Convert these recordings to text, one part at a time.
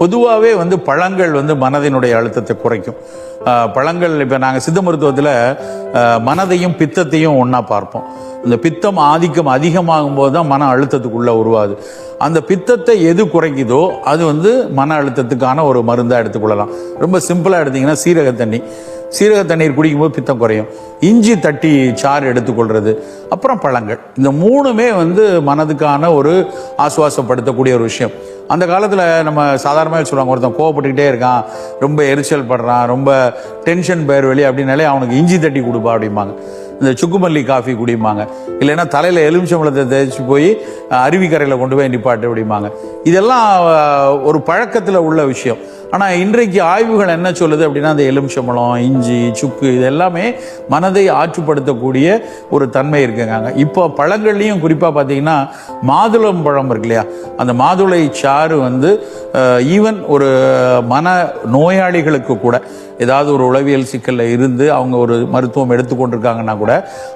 பொதுவாகவே வந்து பழங்கள் வந்து மனதினுடைய அழுத்தத்தை குறைக்கும். பழங்கள் இப்போ நாங்கள் சித்த மருத்துவத்தில் மனதையும் பித்தத்தையும் ஒன்றா பார்ப்போம். இந்த பித்தம் ஆதிக்கம் அதிகமாகும் போது தான் மன அழுத்தத்துக்குள்ளே உருவாது அந்த பித்தத்தை எது குறைக்குதோ அது வந்து மன அழுத்தத்துக்கான ஒரு மருந்தாக எடுத்துக்கொள்ளலாம். ரொம்ப சிம்பிளாக எடுத்திங்கன்னா சீரக தண்ணி சீரக தண்ணீர் குடிக்கும்போது பித்தம் குறையும். இஞ்சி தட்டி சாறு எடுத்துக்கொள்வது அப்புறம் பழங்கள். இந்த மூணுமே வந்து மனதுக்கான ஒரு ஆசுவாசப்படுத்தக்கூடிய ஒரு விஷயம். அந்த காலத்தில் நம்ம சாதாரணமாக சொல்லுவாங்க ஒருத்தன் கோவப்பட்டுக்கிட்டே இருக்கான் ரொம்ப எரிச்சல் படுறான் ரொம்ப டென்ஷன் பெயர் வெளியே அப்படின்னாலே அவனுக்கு இஞ்சி தட்டி கொடுப்பா அப்படிம்பாங்க. இந்த சுக்குமல்லி காஃபி குடிம்பாங்க. இல்லைன்னா தலையில் எலுமிச்சம்பழத்தை தேய்ச்சி போய் அருவிக்கரையில் கொண்டு போய் நிப்பாட்டு அப்படிம்பாங்க. இதெல்லாம் ஒரு பழக்கத்தில் உள்ள விஷயம். ஆனால் இன்றைக்கு ஆய்வுகள் என்ன சொல்லுது அப்படின்னா அந்த எலுமிச்சம்பழம் இஞ்சி சுக்கு இது எல்லாமே மனதை ஆற்றுப்படுத்தக்கூடிய ஒரு தன்மை இருக்குங்க இப்போ பழங்கள்லையும் குறிப்பாக பார்த்தீங்கன்னா மாதுளம் பழம் இருக்கு இல்லையா? அந்த மாதுளை சாறு வந்து ஈவன் ஒரு மன நோயாளிகளுக்கு கூட ஏதாவது ஒரு உளவியல் சிக்கலில் இருந்து அவங்க ஒரு மருத்துவம் எடுத்துக்கொண்டிருக்காங்கன்னா கூட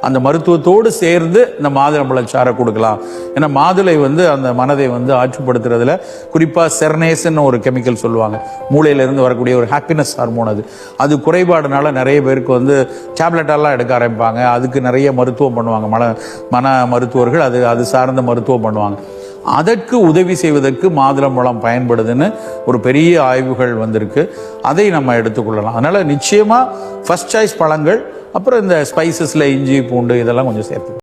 அந்த மருத்துவத்தோடு சேர்ந்து இந்த மாதுளம்பழம் சாறை கொடுக்கலாம். ஏன்னா மாதுளை வந்து அந்த மனதை வந்து ஆற்றுப்படுத்துறதுல குறிப்பாக செர்னேஸ்ன்னு ஒரு கெமிக்கல் சொல்லுவாங்க. மூளையிலேருந்து வரக்கூடிய ஒரு ஹாப்பினஸ் ஹார்மோன் அது. அது குறைபாடுனால நிறைய பேருக்கு வந்து டேப்லெட்டெல்லாம் எடுக்க ஆரம்பிப்பாங்க. அதுக்கு நிறைய மருத்துவம் பண்ணுவாங்க. மன மன மருத்துவர்கள் அது அது சார்ந்த மருத்துவம் பண்ணுவாங்க. அதற்கு உதவி செய்வதற்கு மாதுளம்பழம் பயன்படுதுன்னு ஒரு பெரிய ஆய்வுகள் வந்திருக்கு. அதை நம்ம எடுத்துக்கொள்ளலாம். அதனால் நிச்சயமாக ஃபஸ்ட் சாய்ஸ் பழங்கள் அப்புறம் இந்த ஸ்பைசஸில் இஞ்சி பூண்டு இதெல்லாம் கொஞ்சம் சேர்த்து